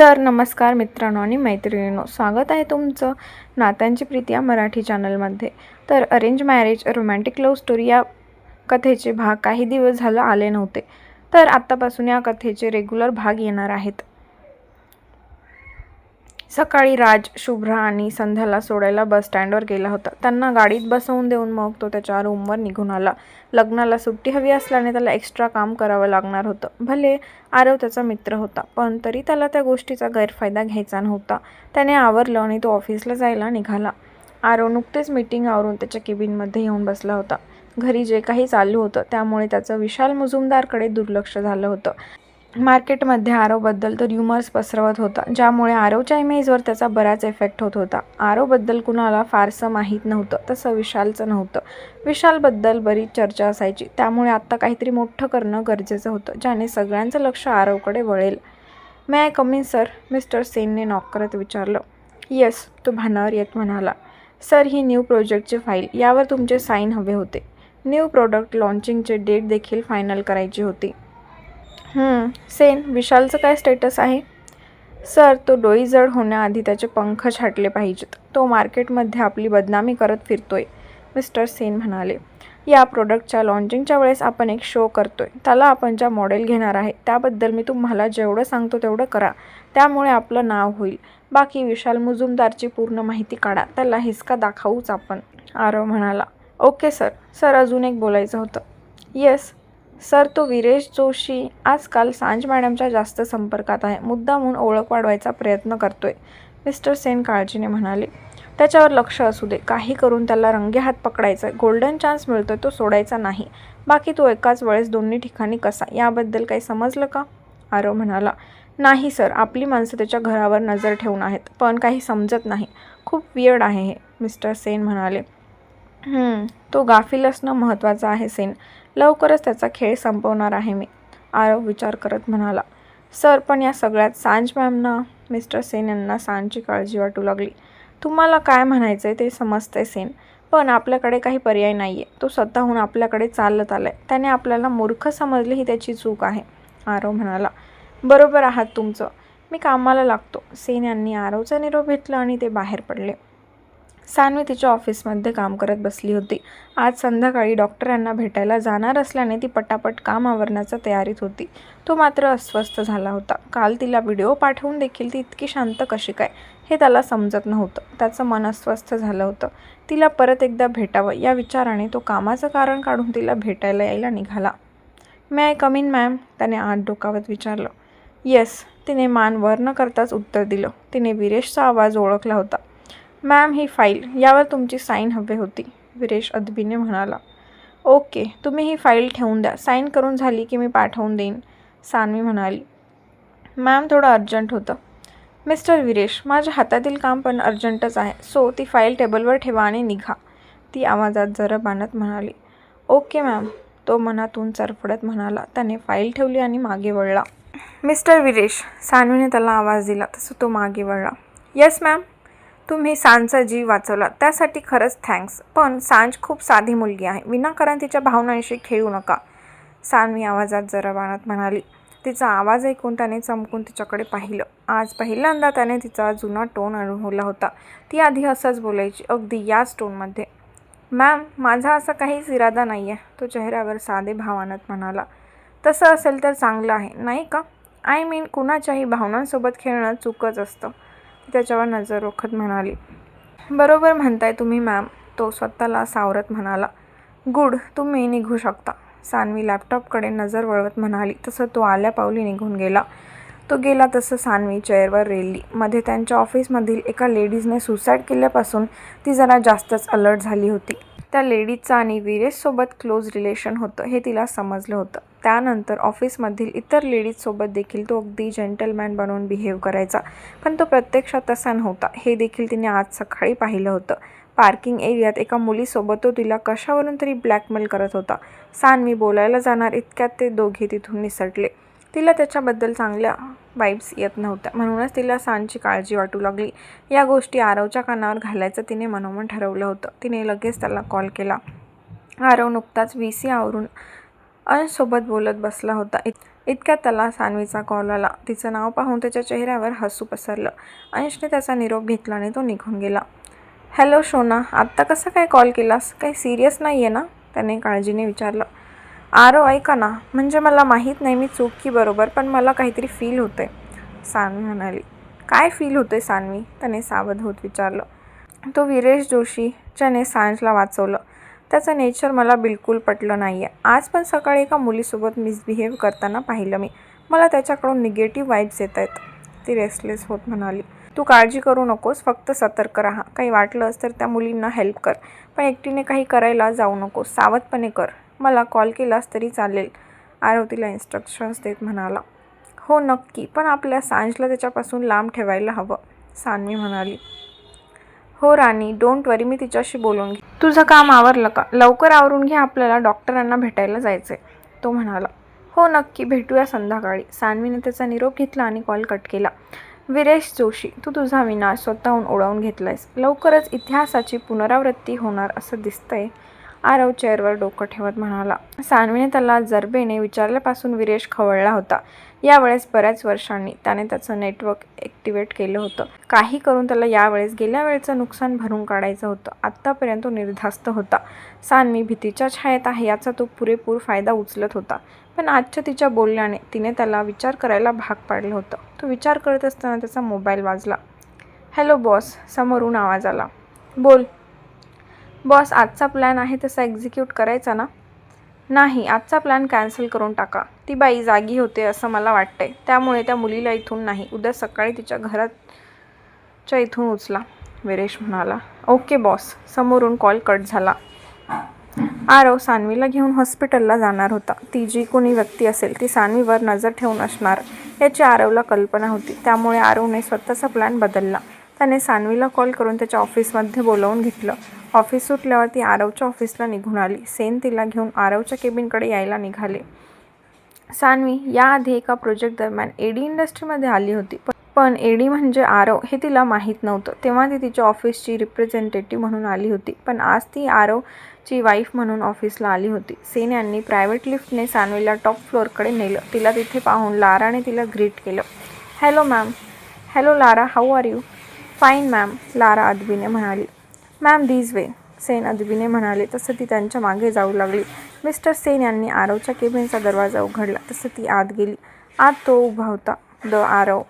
तर नमस्कार मित्रांनो आणि मैत्रिणींनो स्वागत आहे तुमचं नात्यांची प्रीती या मराठी चॅनलमध्ये. तर arrange marriage romantic love story या कथेचे भाग काही दिवस झालं आले नव्हते. तर आत्तापासून या कथेचे रेग्युलर भाग येणार आहेत. सकाळी राज शुभ्रा आणि संध्याला सोडायला बस स्टँडवर गेला होता. त्यांना गाडीत बसवून देऊन मग तो त्याच्या रूमवर निघून आला. लग्नाला सुट्टी हवी असल्याने त्याला एक्स्ट्रा काम करावं लागणार होतं. भले आरव त्याचा मित्र होता पण तरी त्याला त्या गोष्टीचा गैरफायदा घ्यायचा नव्हता. त्याने आवरलं आणि तो ऑफिसला जायला निघाला. आरव नुकतेच मीटिंग आवरून त्याच्या केबिनमध्ये येऊन बसला होता. घरी जे काही चालू होतं त्यामुळे त्याचं विशाल मुजुमदारकडे दुर्लक्ष झालं होतं. मार्केटमध्ये आरवबद्दल तो र्युमर्स पसरवत होता ज्यामुळे आरवच्या इमेजवर त्याचा बराच इफेक्ट होत होता. आरवबद्दल कुणाला फारसं माहीत नव्हतं तसं विशालचं नव्हतं. विशालबद्दल बरीच चर्चा असायची त्यामुळे आत्ता काहीतरी मोठं करणं गरजेचं होतं ज्याने सगळ्यांचं लक्ष आरवकडे वळेल. May I come in sir mister सेनने knock करत विचारलं. येस तो भानावर येत म्हणाला. सर ही न्यू प्रोजेक्टची फाईल यावर तुमचे साईन हवे होते. न्यू प्रोडक्ट लॉन्चिंगचे डेट देखील फायनल करायची होती. सेन विशालचं काय स्टेटस आहे? सर तो डोई जड होण्याआधी त्याचे पंख छाटले पाहिजेत. तो मार्केटमध्ये आपली बदनामी करत फिरतोय मिस्टर सेन म्हणाले. या प्रोडक्टच्या लॉन्चिंगच्या वेळेस आपण एक शो करतोय. त्याला आपण ज्या मॉडेल घेणार आहे त्याबद्दल मी तुम्हाला जेवढं सांगतो तेवढं करा. त्यामुळे आपलं नाव होईल. बाकी विशाल मुजुमदारची पूर्ण माहिती काढा. त्याला हिसका दाखवूच आपण. आरव म्हणाला. Okay sir. सर अजून एक बोलायचं होतं. येस सर तो विरेश जोशी आजकाल सांज मॅडमच्या जास्त संपर्कात आहे. मुद्दामून ओळख वाढवायचा प्रयत्न करतोय मिस्टर सेन काळजीने म्हणाले. त्याच्यावर लक्ष असू दे. काही करून त्याला रंगेहात पकडायचं आहे गोल्डन चान्स मिळतोय तो सोडायचा नाही. बाकी तो एकाच वेळेस दोन्ही ठिकाणी कसा? याबद्दल काही समजलं का? आरव म्हणाला. नाही सर. आपली माणसं त्याच्या घरावर नजर ठेवून आहेत पण काही समजत नाही. खूप वियर्ड आहे हे मिस्टर सेन म्हणाले. तो गाफील असणं महत्त्वाचं आहे सेन. लवकरच त्याचा खेळ संपवणार आहे मी आरव विचार करत म्हणाला. सर पण या सगळ्यात सांज मॅमना मिस्टर सेन यांना सांजची काळजी वाटू लागली. तुम्हाला काय म्हणायचं आहे ते समजतंय सेन. पण आपल्याकडे काही पर्याय नाही आहे तो स्वतःहून आपल्याकडे चालत आलाय. त्याने आपल्याला मूर्ख समजले ही त्याची चूक आहे आरव म्हणाला. बरोबर आहात तुमचं. मी कामाला लागतो. सेन यांनी आरवचा निरोप घेतला आणि ते बाहेर पडले. सानवी तिच्या ऑफिसमध्ये काम करत बसली होती. आज संध्याकाळी डॉक्टरांना भेटायला जाणार असल्याने ती पटापट काम आवरण्याच्या तयारीत होती. तो मात्र अस्वस्थ झाला होता. काल तिला व्हिडिओ पाठवून देखील ती इतकी शांत कशी काय हे त्याला समजत नव्हतं. त्याचं मन अस्वस्थ झालं होतं. तिला परत एकदा भेटावं या विचाराने तो कामाचं कारण काढून तिला भेटायला यायला निघाला. मे आय कमिन मॅम त्याने आत डोकावत विचारलं. येस तिने मान वर न करताच उत्तर दिलं. तिने विरेशचा आवाज ओळखला होता. मॅम ही फाईल यावर तुमची साईन हवी होती विरेश अदबीने म्हणाला. ओके तुम्ही ही फाईल ठेवून द्या. साईन करून झाली की मी पाठवून देईन सान्वी म्हणाली. मॅम थोडं अर्जंट होतं. मिस्टर विरेश माझ्या हातातील काम पण अर्जंटच आहे. सो ती फाईल टेबलवर ठेवा आणि निघा. ती आवाजात जरा आणत म्हणाली. ओके मॅम तो मनातून चरफडत म्हणाला. त्याने फाईल ठेवली आणि मागे वळला. मिस्टर विरेश सान्वीने त्याला आवाज दिला. तसं तो मागे वळला. येस मॅम तुम्ही सांजचा जीव वाचवला. त्यासाठी खरंच थँक्स पण सांज खूप साधी मुलगी आहे. विनाकारण तिच्या भावनांशी खेळू नका. सानवी आवाजात जरा म्हणाली तिचा आवाज ऐकून त्याने चमकून तिच्याकडे पाहिलं. आज पहिल्यांदा त्याने तिचा जुना टोन अनुभवला होता. ती आधी असंच बोलायची अगदी याच टोनमध्ये मॅम माझा असा काहीच इरादा नाही आहे तो चेहऱ्यावर साधे भावानात म्हणाला तसं असेल तर चांगलं आहे नाही का? आय मीन कुणाच्याही भावनांसोबत खेळणं चुकच असतं. त्याच्यावर नजर रोखत म्हणाली. बरोबर म्हणताय तुम्ही मॅम तो स्वतःला सावरत म्हणाला. गुड तुम्ही निघू शकता सानवी लॅपटॉपकडे नजर वळवत म्हणाली. तसं तो आल्या पावली निघून गेला. तो गेला तसं सानवी चेअरवर रेलली. मध्ये त्यांच्या ऑफिसमधील एका लेडीजने सुसाईड केल्यापासून ती जरा जास्तच अलर्ट झाली होती. त्या लेडीजचं आणि वीरेजसोबत क्लोज रिलेशन होतं हे तिला समजलं होतं. त्यानंतर ऑफिसमधील इतर लेडीजसोबत देखील तो अगदी जेंटलमॅन बनवून बिहेव करायचा पण तो प्रत्यक्षात तसा नव्हता. हे देखील तिने आज सकाळी पाहिलं होतं. पार्किंग एरियात एका मुलीसोबत तो तिला कशावरून तरी ब्लॅकमेल करत होता. सानवी बोलायला जाणार इतक्यात ते दोघे तिथून निसटले. तिला त्याच्याबद्दल चांगल्या वाईब्स येत नव्हत्या. म्हणूनच तिला सांची काळजी वाटू लागली. या गोष्टी आरवच्या कानावर घालायचं तिने मनोमन ठरवलं होतं. तिने लगेच त्याला कॉल केला. आरव नुकताच व्ही सी आवरून अंशसोबत बोलत बसला होता. इत इतक्यात त्याला सानवीचा कॉल आला. तिचं नाव पाहून त्याच्या चेहऱ्यावर हसू पसरलं. अंशने त्याचा निरोप घेतला आणि तो निघून गेला. हॅलो शोना आत्ता कसं काय कॉल केलास? काही सिरियस नाही आहे ना? त्याने काळजीने विचारलं. आरो ऐका ना. म्हणजे मला माहीत नाही मी चूक की बरोबर पण मला काहीतरी फील होतंय. सानवी म्हणाली. काय फील होते सानवी? त्याने सावध होत विचारलं. तो विरेश जोशी ज्याने सांजला वाचवलं. त्याचं नेचर मला बिलकुल पटलं नाही आहे आज पण सकाळी एका मुलीसोबत मिसबिहेव करताना पाहिलं मी. मला त्याच्याकडून निगेटिव्ह वाईब्स येत आहेत ती रेस्टलेस होत म्हणाली. तू काळजी करू नकोस फक्त सतर्क राहा. काही वाटलंस तर त्या मुलींना हेल्प कर. पण एकटीने काही करायला जाऊ नकोस सावधपणे कर. मला कॉल केलास तरी चालेल आरव तिला इन्स्ट्रक्शन्स देत म्हणाला. हो नक्की. पण आपल्या सांजला त्याच्यापासून लांब ठेवायला हवं सानवी म्हणाली. हो राणी. डोंट वरी मी तिच्याशी बोलून घे. तुझं काम आवरलं का? लवकर आवरून घे आपल्याला डॉक्टरांना भेटायला जायचं आहे तो म्हणाला. हो नक्की. भेटूया संध्याकाळी. सानवीने त्याचा निरोप घेतला आणि कॉल कट केला. विरेश जोशी तू तुझा विनाश स्वतःहून ओढावून घेतलायस. लवकरच इतिहासाची पुनरावृत्ती होणार असं दिसतंय. आरव चेअरवर डोकं ठेवत म्हणाला. सानवीने त्याला जरबेने विचारल्यापासून विरेश खवळला होता. यावेळेस बऱ्याच वर्षांनी त्याने त्याचं नेटवर्क ॲक्टिवेट केलं होतं. काही करून त्याला यावेळेस गेल्या वेळेचं नुकसान भरून काढायचं होतं. आत्तापर्यंत तो निर्धास्त होता. सानवी भीतीच्या छायेत आहे याचा तो पुरेपूर फायदा उचलत होता. पण आजच्या तिच्या बोलण्याने तिने त्याला विचार करायला भाग पाडलं होतं. तो विचार करत असताना त्याचा मोबाईल वाजला. हॅलो बॉस समोरून आवाज आला. बोल. बॉस आजचा प्लॅन आहे तसा एक्झिक्यूट करायचा ना? नाही आजचा प्लॅन कॅन्सल करून टाका. ती बाई जागी होते असं मला वाटतंय. त्यामुळे त्या मुलीला इथून नाही. उद्या सकाळी तिच्या घराच्या इथून उचला विरेश म्हणाला. ओके बॉस समोरून कॉल कट झाला. आरव सानवीला घेऊन हॉस्पिटलला जाणार होता. ती जी कोणी व्यक्ती असेल ती सानवीवर नजर ठेवून असणार. याची आरवला कल्पना होती. त्यामुळे आरवने स्वतःचा प्लॅन बदलला. त्याने सानवीला कॉल करून त्याच्या ऑफिसमध्ये बोलावून घेतलं. ऑफिस सुटल्यावर ती आरवच्या ऑफिसला निघून आली. सेन तिला घेऊन आरवच्या केबिनकडे यायला निघाले. सानवी याआधी एका प्रोजेक्ट दरम्यान एडी इंडस्ट्रीमध्ये आली होती. पण एडी म्हणजे आरव हे तिला माहीत नव्हतं. तेव्हा ती तिच्या ऑफिसची रिप्रेझेंटेटिव्ह म्हणून आली होती. पण आज ती आरवची वाईफ म्हणून ऑफिसला आली होती. सेन यांनी प्रायव्हेट लिफ्टने सानवीला टॉप फ्लोअरकडे नेलं. तिला तिथे पाहून लाराने तिला ग्रीट केलं. Hello ma'am hello Lara how are you fine ma'am Lara अदबीने म्हणाली. मॅम दीज वे सेन अदबीने म्हणाले. तसं ती त्यांच्या मागे जाऊ लागली. मिस्टर सेन यांनी आरवच्या केबिनचा दरवाजा उघडला. तसं ती आत गेली. आत तो उभा होता. द आरव